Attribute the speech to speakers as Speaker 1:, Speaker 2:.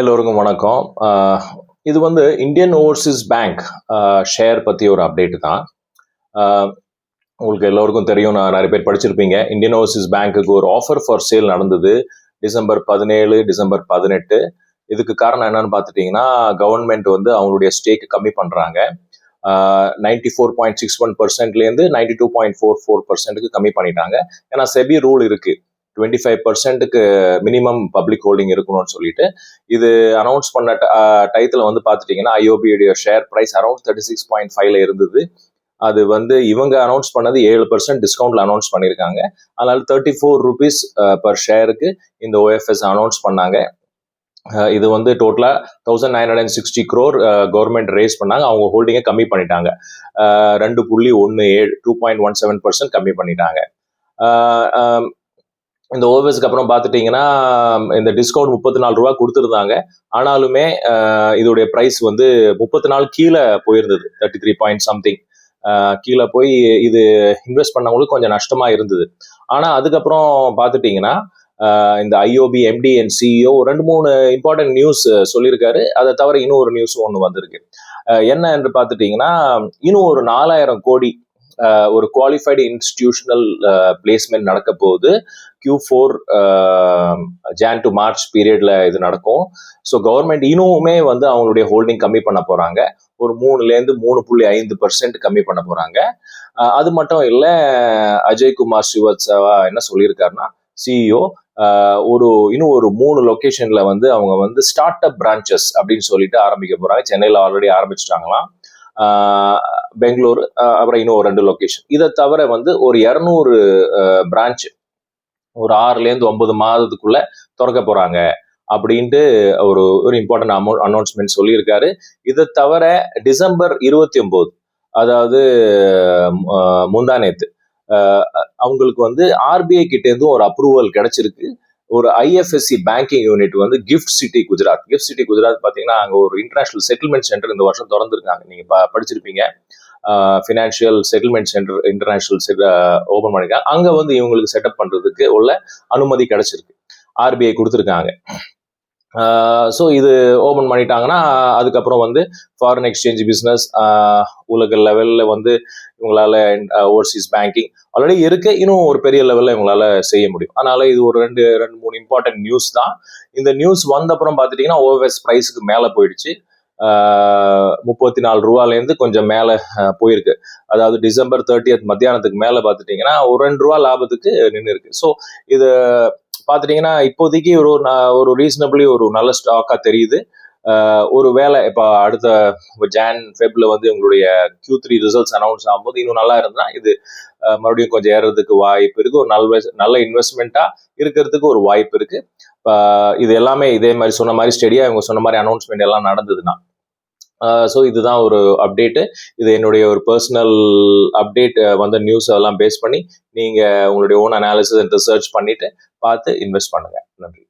Speaker 1: எல்லோருக்கும் வணக்கம். இது வந்து இந்தியன் ஓவர்சீஸ் பேங்க் ஷேர் பற்றி ஒரு அப்டேட்டு தான். உங்களுக்கு எல்லோருக்கும் தெரியும் நான் நிறைய பேர் படிச்சிருப்பீங்க. இந்தியன் ஓவர்சீஸ் பேங்க்குக்கு ஒரு ஆஃபர் ஃபார் சேல் நடந்தது டிசம்பர் பதினேழு டிசம்பர் பதினெட்டு. இதுக்கு காரணம் என்னன்னு பார்த்துட்டிங்கன்னா கவர்மெண்ட் வந்து அவங்களுடைய ஸ்டேக்கு கம்மி பண்ணுறாங்க ninety four point six one பர்சன்ட்லேருந்து ninety two point four four பர்சன்ட்டுக்கு கம்மி பண்ணிட்டாங்க. ஏன்னா செபி ரூல் இருக்கு. டுவெண்ட்டி ஃபைவ் பர்சன்ட்டுக்கு மினிமம் பப்ளிக் ஹோல்டிங் இருக்கணும்னு சொல்லிட்டு இது அனௌன்ஸ் பண்ண டயத்தில் வந்து பார்த்துட்டிங்கன்னா ஐஓபியுடைய share price around thirty six point ஃபைவ்ல இருந்தது. அது வந்து இவங்க அனௌன்ஸ் பண்ணது ஏழு பர்சன்ட் டிஸ்கவுண்ட்ல அனௌன்ஸ் பண்ணியிருக்காங்க அதனால தேர்ட்டி ஃபோர் ருபீஸ் பர் ஷேருக்கு இந்த ஓஎஃப்எஸ் அனௌன்ஸ் பண்ணாங்க. இது வந்து டோட்டலாக thousand nine hundred and sixty crore government raise பண்ணாங்க. அவங்க ஹோல்டிங்கை கம்மி பண்ணிட்டாங்க. ரெண்டு புள்ளி ஒன்று ஏழு two point one seven percent கம்மி பண்ணிட்டாங்க. இந்த ஓவர்ஸ்க்கு அப்புறம் பார்த்துட்டிங்கன்னா இந்த டிஸ்கவுண்ட் முப்பத்தி நாலு ரூபா கொடுத்துருந்தாங்க. ஆனாலுமே இதோடைய ப்ரைஸ் வந்து முப்பத்தி நாலு கீழே போயிருந்தது. தேர்ட்டி த்ரீ பாயிண்ட் சம்திங் கீழே போய் இது இன்வெஸ்ட் பண்ணவங்களுக்கு கொஞ்சம் நஷ்டமாக இருந்தது. ஆனால் அதுக்கப்புறம் பார்த்துட்டிங்கன்னா இந்த ஐஓபி எம்டி அண்ட் சிஇஓ ரெண்டு மூணு இம்பார்ட்டன்ட் நியூஸ் சொல்லியிருக்காரு. அதை தவிர இன்னும் ஒரு நியூஸ் ஒன்று வந்திருக்கு. என்ன என்று பார்த்துட்டிங்கன்னா இன்னும் ஒரு நாலாயிரம் கோடி ஒரு குவாலிஃபைடு இன்ஸ்டிடியூஷனல் பிளேஸ்மெண்ட் நடக்க போகுது Q four Jan to March பீரியட்ல இது நடக்கும். ஸோ கவர்மெண்ட் இன்னுமே வந்து அவங்களுடைய ஹோல்டிங் கம்மி பண்ண போறாங்க. ஒரு மூணுலேருந்து மூணு புள்ளி ஐந்து பர்சன்ட் கம்மி பண்ண போறாங்க. அது மட்டும் இல்லை அஜய்குமார் ஸ்ரீவத்சவா என்ன சொல்லியிருக்காருன்னா சிஇஓ ஒரு இன்னும் ஒரு மூணு லொக்கேஷன்ல வந்து அவங்க வந்து ஸ்டார்ட் அப் பிரான்ச்சஸ் அப்படின்னு சொல்லிட்டு ஆரம்பிக்க போறாங்க. சென்னையில் ஆல்ரெடி ஆரம்பிச்சிட்டாங்களாம். பெங்களூர் அப்புறம் இன்னும் ஒரு ரெண்டு லொக்கேஷன் இதை தவிர வந்து ஒரு இரநூறு பிரான்ச் ஒரு ஆறுலேருந்து ஒன்பது மாதத்துக்குள்ள திறக்க போகிறாங்க அப்படின்ட்டு ஒரு ஒரு இம்பார்ட்டன்ட் அமௌ அனௌன்ஸ்மெண்ட் சொல்லியிருக்காரு. இதை தவிர டிசம்பர் இருபத்தி ஒன்பது அதாவது முந்தா நேத்து அவங்களுக்கு வந்து ஆர்பிஐ கிட்டேருந்தும் ஒரு அப்ரூவல் கிடைச்சிருக்கு. ஒரு I F S C banking unit வந்து gift city Gujarat gift city Gujarat பார்த்தீங்கன்னா அங்கே ஒரு இன்டர்நேஷனல் செட்டில்மெண்ட் சென்டர் இந்த வருஷம் திறந்துருக்காங்க. நீங்கள் ப படிச்சிருப்பீங்க. Financial settlement centre international open பண்ணிருக்காங்க. அங்கே வந்து இவங்களுக்கு செட்டப் பண்ணுறதுக்கு உள்ள அனுமதி கிடைச்சிருக்கு. ஆர்பிஐ கொடுத்துருக்காங்க. ஸோ இது ஓப்பன் பண்ணிட்டாங்கன்னா அதுக்கப்புறம் வந்து ஃபாரின் எக்ஸ்சேஞ்ச் பிஸ்னஸ் உலக லெவலில் வந்து இவங்களால ஓவர்சீஸ் பேங்கிங் ஆல்ரெடி இருக்க. இன்னும் ஒரு பெரிய லெவலில் இவங்களால செய்ய முடியும். அதனால இது ஒரு ரெண்டு ரெண்டு மூணு இம்பார்ட்டன்ட் நியூஸ் தான். இந்த நியூஸ் வந்த அப்புறம் பார்த்துட்டிங்கன்னா ஓவர்ஸ் ப்ரைஸுக்கு மேலே போயிடுச்சு. முப்பத்தி நாலு ரூபாலேருந்து கொஞ்சம் மேலே போயிருக்கு. அதாவது டிசம்பர் தேர்ட்டியத் மத்தியானத்துக்கு மேலே பார்த்துட்டிங்கன்னா ஒரு ரெண்டு ரூபா லாபத்துக்கு நின்று இருக்கு ஸோ இது பார்த்துட்டிங்கன்னா இப்போதைக்கு ஒரு ஒரு ரீசனபிளி ஒரு நல்ல ஸ்டாக்காக தெரியுது. ஒரு வேலை இப்போ அடுத்த ஜான் ஃபெப்ல வந்து உங்களுடைய கியூ த்ரீ ரிசல்ட்ஸ் அனௌன்ஸ் ஆகும்போது இன்னும் நல்லா இருந்தா இது மறுபடியும் கொஞ்சம் ஏறதுக்கு வாய்ப்பு இருக்கு. ஒரு நல்ல நல்ல இன்வெஸ்ட்மெண்ட்டா இருக்கிறதுக்கு ஒரு வாய்ப்பு இருக்கு. இது எல்லாமே இதே மாதிரி சொன்ன மாதிரி ஸ்டெடியா இவங்க சொன்ன மாதிரி அனௌன்ஸ்மெண்ட் எல்லாம் நடந்ததுன்னா. ஸோ இதுதான் ஒரு அப்டேட்டு இது என்னுடைய ஒரு பர்சனல் அப்டேட் வந்த நியூஸ் எல்லாம் பேஸ் பண்ணி நீங்கள் உங்களுடைய ஓன் அனாலிசிஸ் அண்ட் ரிசர்ச் பண்ணிவிட்டு பார்த்து இன்வெஸ்ட் பண்ணுங்க. நன்றி.